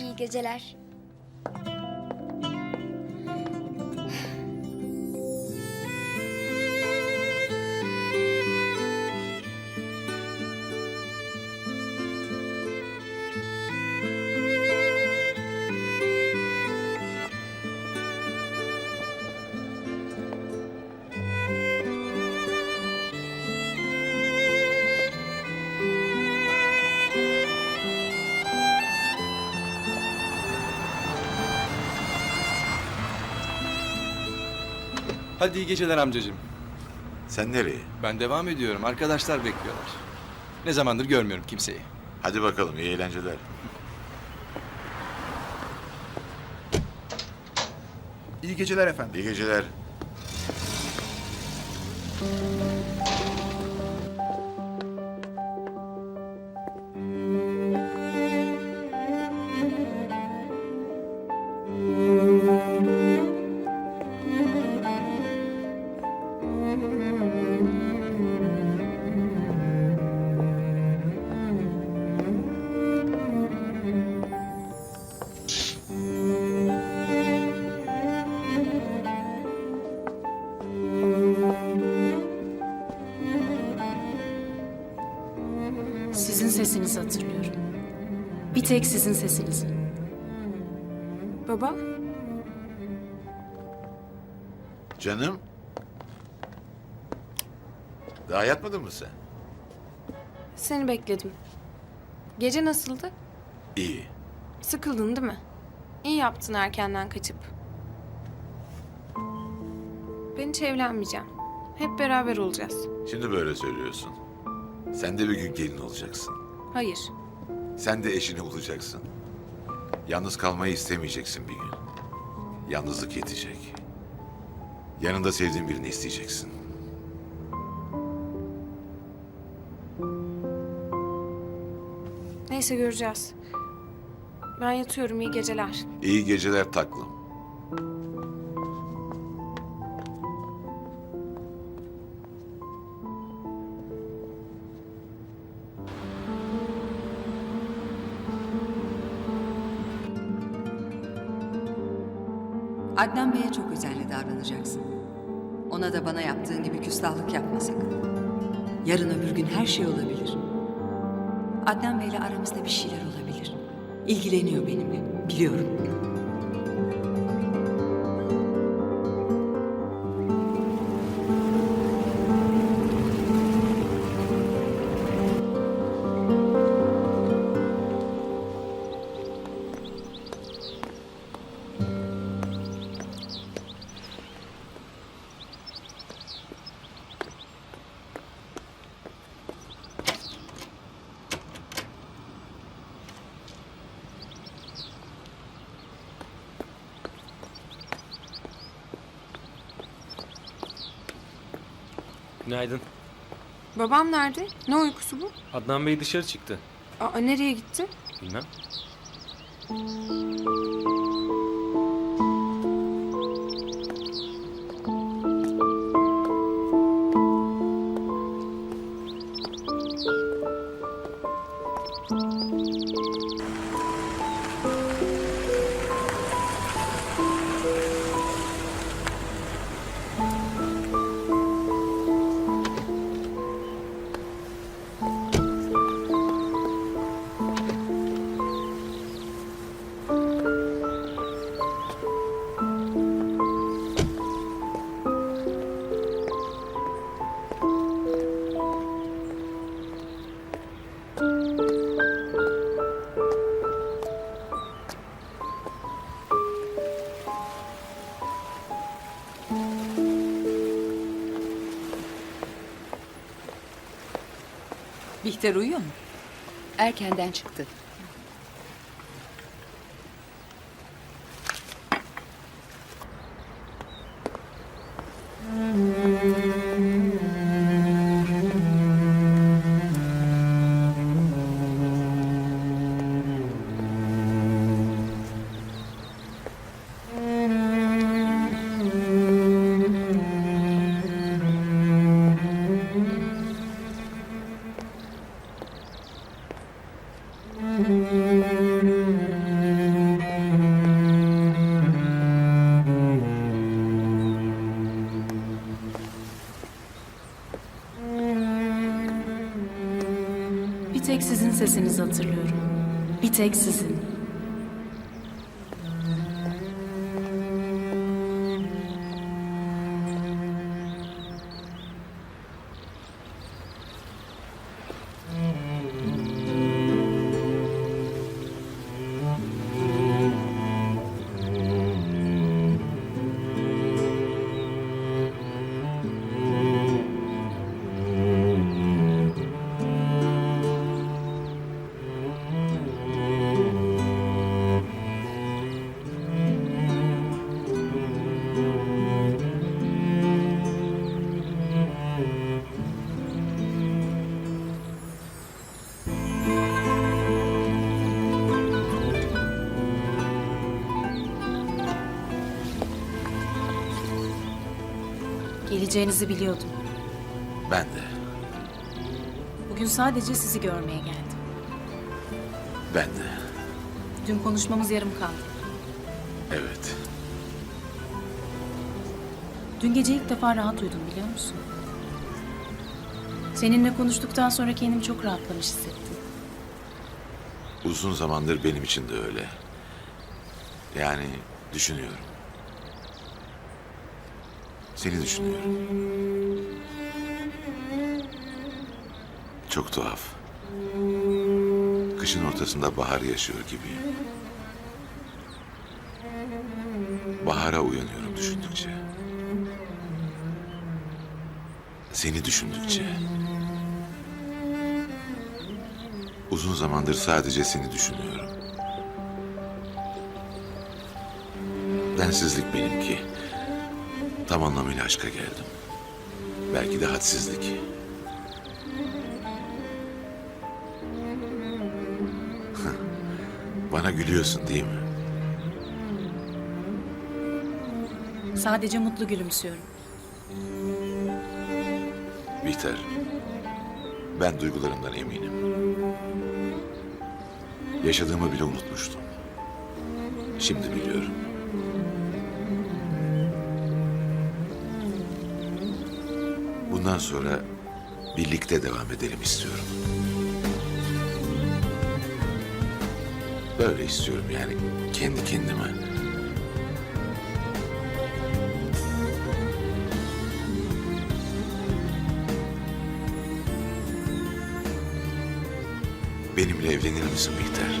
İyi geceler. Hadi iyi geceler amcacığım. Sen nereye? Ben devam ediyorum. Arkadaşlar bekliyorlar. Ne zamandır görmüyorum kimseyi. Hadi bakalım iyi eğlenceler. İyi geceler efendim. İyi geceler. Sizin sesinizi hatırlıyorum. Bir tek sizin sesinizi. Baba, Canım. Daha yatmadın mı sen? seni bekledim. Gece nasıldı? İyi. Sıkıldın değil mi? İyi yaptın erkenden kaçıp. Ben hiç evlenmeyeceğim. Hep beraber olacağız. Şimdi böyle söylüyorsun. Sen de bir gün gelin olacaksın. Hayır. Sen de eşini bulacaksın. Yalnız kalmayı istemeyeceksin bir gün. Yalnızlık yetecek. Yanında sevdiğin birini isteyeceksin. Neyse göreceğiz. Ben yatıyorum. iyi geceler. İyi geceler taklım. Adnan Bey'e çok özenli davranacaksın. Ona da bana yaptığın gibi küstahlık yapma sakın. Yarın öbür gün her şey olabilir. Adnan Bey'le aramızda bir şeyler olabilir. İlgileniyor benimle, biliyorum. Günaydın. Babam nerede? Ne uykusu bu? Adnan Bey dışarı çıktı. Aa, nereye gitti? Bilmem. Çocuklar uyuyor mu? Erkenden çıktı. Hmm. Sesinizi hatırlıyorum. Bir tek sizin. Geleceğinizi biliyordum. Ben de, Bugün sadece sizi görmeye geldim. ben de. Dün konuşmamız yarım kaldı. Evet. Dün gece ilk defa rahat uyudum biliyor musun? Seninle konuştuktan sonra kendimi çok rahatlamış hissettim. Uzun zamandır benim için de öyle. Yani düşünüyorum. Seni düşünüyorum. Çok tuhaf. Kışın ortasında bahar yaşıyor gibiyim. Bahara uyanıyorum düşündükçe. Seni düşündükçe. Uzun zamandır sadece seni düşünüyorum. Densizlik benimki. Tam anlamıyla aşka geldim. Belki de hadsizlik. Bana gülüyorsun değil mi? Sadece mutlu gülümsüyorum. Bihter. Ben duygularımdan eminim. Yaşadığımı bile unutmuştum. Şimdi biliyorum. Bundan sonra birlikte devam edelim istiyorum. Böyle istiyorum yani kendi kendime. Benimle evlenir misin Bihter?